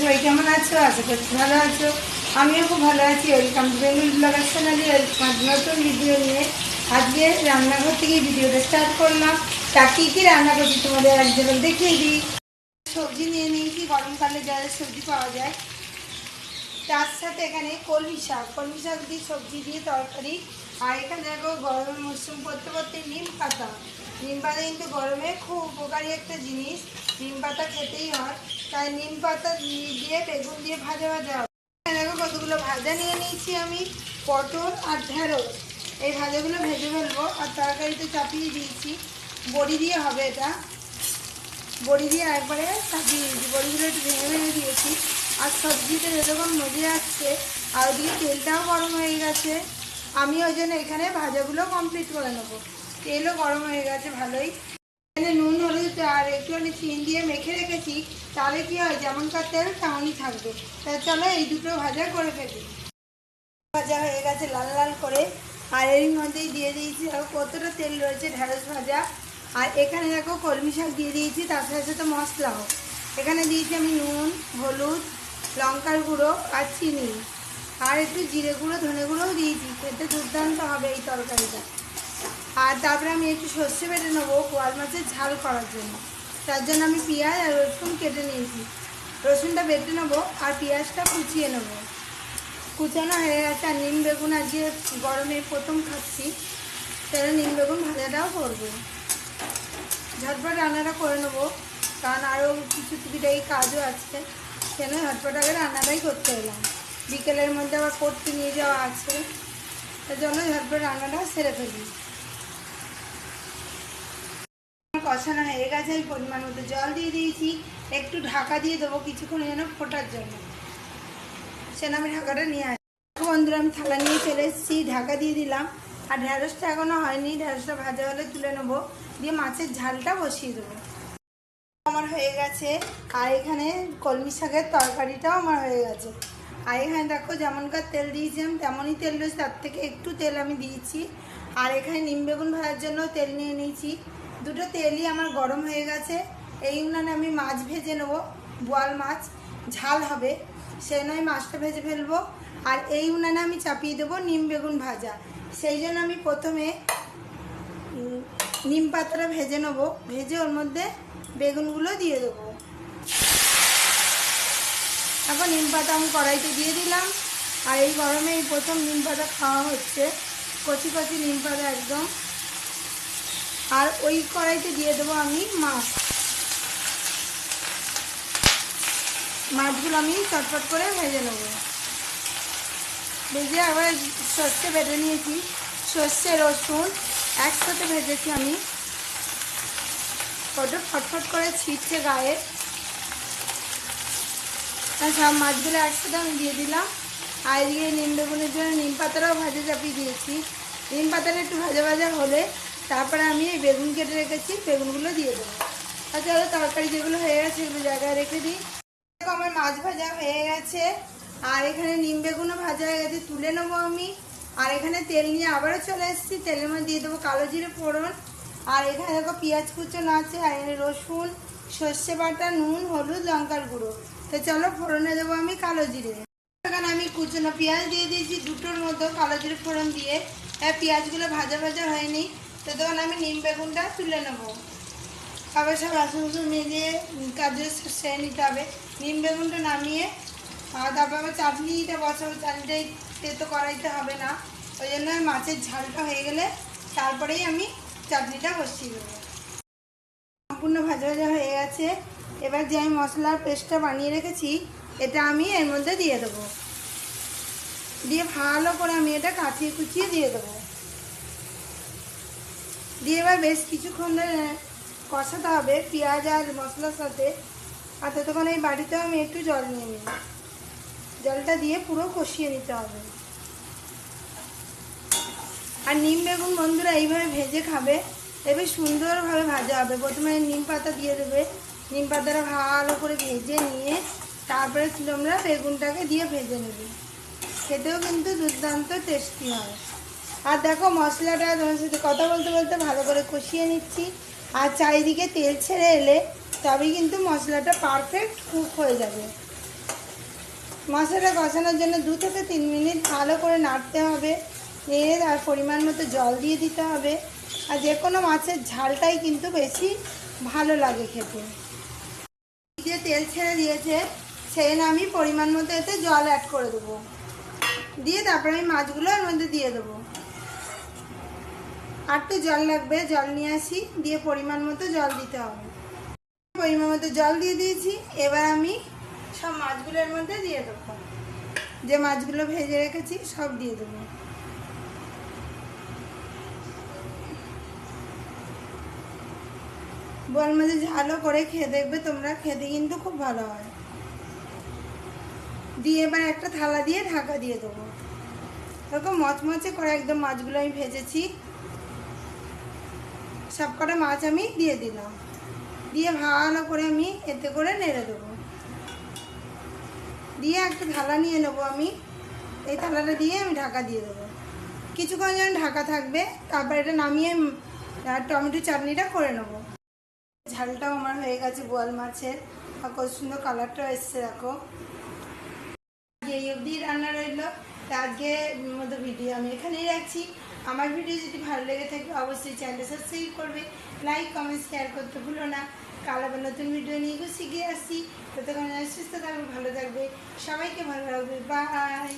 সবাই কেমন আছো? আশা করছি ভালো আছো। আমিও খুব ভালো আছি। ওয়েলকাম টু বেঙ্গল ব্লগার চ্যানেলে নতুন ভিডিও নিয়ে। আজকে রান্নাঘর থেকে ভিডিওটা স্টার্ট করলাম। তা কী কী রান্না করছি তোমাদের একজন দেখিয়ে দিই। সবজি নিয়ে নিয়েছি। গরমকালে যাদের সবজি পাওয়া যায়। তার সাথে এখানে কলমি শাক। কলমি শাক দিয়ে সবজি দিয়ে তরকারি। আর এখানে দেখো গরমের মরশুম করতে করতে নিম পাতা। নিম পাতা কিন্তু গরমে খুব উপকারী একটা জিনিস। নিম পাতা খেতেই হয়। তাই নিম পাতা দিয়ে বেগুন দিয়ে ভাজা ভাজা। দেখো কতগুলো ভাজা নিয়ে নিয়েছি আমি, পটল আর ঢেঁড়স। এই ভাজাগুলো ভেজে ফেলব আর তরকারিতে চাপিয়ে দিয়েছি। বড়ি দিয়ে হবে এটা। বড়ি দিয়ে একবারে চাপিয়ে দিয়েছি। বড়িগুলো একটু ভেঙে ভেঙে দিয়েছি। আর সবজিতে যেরকম মজে আসছে, আর ওদিকে তেলটাও গরম হয়ে গেছে। আমি ওই জন্য এখানে ভাজাগুলো কমপ্লিট করে নেব। তেলও গরম হয়ে গেছে, ভালোই। আর একটুখানি চিন দিয়ে মেখে রেখেছি, তাহলে কি হয় যেমনকার তেল তেমনই থাকবে। তাই চলো এই দুটো ভাজা করে ফেলি। ভাজা হয়ে গেছে লাল লাল করে, আর এর মধ্যেই দিয়ে দিয়েছি দেখো কতটা তেল রয়েছে ঢেঁড়স ভাজা। আর এখানে দেখো কলমি শাক দিয়ে দিয়েছি, তার সাথে সাথে মশলাও এখানে দিয়েছি আমি নুন, হলুদ, লঙ্কার গুঁড়ো আর চিনি। আর একটু জিরে গুঁড়ো, ধনে গুঁড়োও দিয়েছি, খেতে দুর্দান্ত হবে এই তরকারিটা। আর তারপরে আমি একটু সর্ষে বেটে নেব কোয়াল মাছের ঝাল করার জন্য। তার জন্য আমি পেঁয়াজ আর রসুন কেটে নিয়েছি। রসুনটা বেটে নেব আর পেঁয়াজটা কুচিয়ে নেব। কুচানো হয়ে গেছে আর নিম বেগুন আজকে গরমে প্রথম খাচ্ছি। তাহলে নিম বেগুন ভাজাটাও করব। ঝটপট রান্নাটা করে নেব। কারণ আরও কিছু টুকিটাই কাজও আছে। সেজন্য ঝটপট আগে রান্নাটাই করতে এলাম। বিকেলের মধ্যে আবার পড়তে নিয়ে যাওয়া আছে। তার জন্য ঝটপট রান্নাটা সেরে ফেলি। কষানো হয়ে গেছে এই পরিমাণ মতো জল দিয়ে দিয়েছি। একটু ঢাকা দিয়ে দেবো কিছুক্ষণ যেন ফোটার জন্য। সেন আমি ঢাকাটা নিয়ে আসি বন্ধুরা, আমি থালা নিয়ে চলে এসেছি, ঢাকা দিয়ে দিলাম। আর ঢ্যাঁড়সটা এখনও হয়নি ঢ্যাঁড়সটা ভাজা হলে তুলে নেব। দিয়ে মাছের ঝালটা বসিয়ে দেবো। আমার হয়ে গেছে। আর এখানে কলমি শাকের তরকারিটাও আমার হয়ে গেছে। আর এখানে দেখো যেমনকার তেল দিয়েছিলাম তেমনই তেল রয়েছে। তার থেকে একটু তেল আমি দিয়েছি। আর এখানে নিম বেগুন ভাজার জন্য তেল নিয়ে নিয়েছি। দুটো তেলই আমার গরম হয়ে গেছে। এই উনানে আমি মাছ ভেজে নেব, বোয়াল মাছ। ঝাল হবে, সেই নয় মাছটা ভেজে ফেলব। আর এই উনানে আমি চাপিয়ে দেবো নিম বেগুন ভাজা। সেই জন্য আমি প্রথমে নিম পাতাটা ভেজে নেব। ভেজে ওর মধ্যে বেগুনগুলো দিয়ে দেবো। এখন নিম পাতা আমি কড়াইতে দিয়ে দিলাম। আর এই গরমে এই প্রথম নিম পাতা খাওয়া হচ্ছে। কচি কচি নিম পাতা একদম। আর ওই কড়াইতে দিয়ে দেবো আমি মাছ। মাছগুলো আমি চটপট করে ভেজে নেব। ভেজে আবার সর্ষে বেটে নিয়েছি। সর্ষে, রসুন একসাথে ভেজেছি আমি। কত ফটফট করে ছিটছে গায়ে। সব মাছগুলো একসাথে আমি দিয়ে দিলাম। আর এদিকে নিম বেগুনের জন্য নিম পাতাটাও ভাজা চাপিয়ে দিয়েছি। নিম পাতাটা একটু ভাজা ভাজা হলে তারপরে আমি এই বেগুন কেটে রেখেছি, বেগুনগুলো দিয়ে দেবো। আর চলো তরকারি যেগুলো হয়ে গেছে সেগুলো জায়গায় রেখে দিই। আমার মাছ ভাজা হয়ে গেছে। আর এখানে নিম বেগুনও ভাজা হয়ে গেছে, তুলে নেব আমি। আর এখানে তেল নিয়ে আবারও চলে এসেছি, তেলের মধ্যে দিয়ে দেবো কালো জিরে ফোড়ন। আর এখানে দেখো, পেঁয়াজ কুচন আছে, আর এখানে রসুন, সর্ষে বাটা, নুন, হলুদ, লঙ্কার গুঁড়ো। তো চলো, ফোড়নে দেবো আমি কালো জিরে। এখানে আমি কুচনো পেঁয়াজ দিয়ে দিয়েছি দুটোর মতো কালো জিরে ফোড়ন দিয়ে। হ্যাঁ পেঁয়াজগুলো ভাজা ভাজা হয়নি। তো তখন আমি নিম বেগুনটা তুলে নেব। আবার সব বাসন বাসন মেজে কাজে সেরে নিতে হবে। নিম বেগুনটা নামিয়ে তারপর আবার চাটনিটা বসাবো চাটনিটাই তো করাইতে হবে না। ওই জন্য মাছের ঝালটা হয়ে গেলে তারপরেই আমি চাটনিটা বসিয়ে দেবো। সম্পূর্ণ ভাজা ভাজা হয়ে গেছে। এবার যে আমি মশলার পেস্টটা বানিয়ে রেখেছি, এটা আমি এর মধ্যে দিয়ে দেবো। দিয়ে ভালো করে আমি এটা কাচিয়ে কুচিয়ে দিয়ে দেবো। দিয়ে এবার বেশ কিছুক্ষণ ধরে কষাতে হবে, পেঁয়াজ আর মশলার সাথে। আর ততক্ষণ এই বাড়িতেও আমি একটু জল নিয়ে নিই জলটা দিয়ে পুরো কষিয়ে নিতে হবে। আর নিম বেগুন বন্ধুরা এইভাবে ভেজে খাবে। এবার সুন্দরভাবে ভাজা হবে। প্রথমে নিম পাতা দিয়ে দেবে। নিম পাতাটা ভালো করে ভেজে নিয়ে তারপরে তোমরা বেগুনটাকে দিয়ে ভেজে নেবে। খেতেও কিন্তু দুর্দান্ত টেস্টি হয়। আর দেখো মশলাটা তোমার সাথে কথা বলতে বলতে ভালো করে কষিয়ে নিচ্ছি। আর চারিদিকে তেল ছেড়ে এলে তবেই কিন্তু মশলাটা পারফেক্ট কুক হয়ে যাবে। মশলাটা কষানোর জন্য দু থেকে তিন মিনিট ভালো করে নাড়তে হবে। এর আর পরিমাণ মতো জল দিয়ে দিতে হবে। আর যে কোনো মাছের ঝালটাই কিন্তু বেশি ভালো লাগে খেতে। যে তেল ছেড়ে দিয়েছে, সেই না আমি পরিমাণ মতো এতে জল অ্যাড করে দেবো। দিয়ে তারপরে আমি মাছগুলো এর মধ্যে দিয়ে দেবো। আর একটু জল লাগবে, জল নিয়ে আসি, দিয়ে পরিমাণ মতো জল দিতে হবে। পরিমাণ মতো জল দিয়ে দিয়েছি, এবার আমি সব মাছগুলোর মধ্যে দিয়ে দেবো। যে মাছগুলো ভেজে রেখেছি, সব দিয়ে দেবো। বল মাঝে ঝালও করে খেয়ে দেখবে, তোমরা খেতে কিন্তু খুব ভালো হয়। দিয়ে এবার একটা থালা দিয়ে ঢাকা দিয়ে দেবো। এরকম মচমচে করে একদম মাছগুলো আমি ভেজেছি। সব কটা মাছ আমি দিয়ে দিলাম। দিয়ে ভালো করে আমি এতে করে নেড়ে দেবো। দিয়ে একটা থালা নিয়ে নেব আমি। এই থালাটা দিয়ে আমি ঢাকা দিয়ে দেবো। কিছুক্ষণ যেন ঢাকা থাকবে, তারপর এটা নামিয়ে টমেটো চাটনিটা করে নেব। ঝালটাও আমার হয়ে গেছে বোয়াল মাছের। আর কত সুন্দর কালারটাও এসছে, দেখো। এই অবধি রান্না রইল। আজকে মতো ভিডিও আমি এখানেই রাখছি। আমার ভিডিও যদি ভালো লেগে থাকে, অবশ্যই চ্যানেলটা সাবস্ক্রাইব করবে। লাইক কমেন্ট শেয়ার করতে ভুলো না। কাল আবার নতুন ভিডিও নিয়ে খুব শিখে আসছি ততক্ষণ সুস্থ থাকবে, ভালো থাকবে। সবাইকে ভালো লাগবে বাই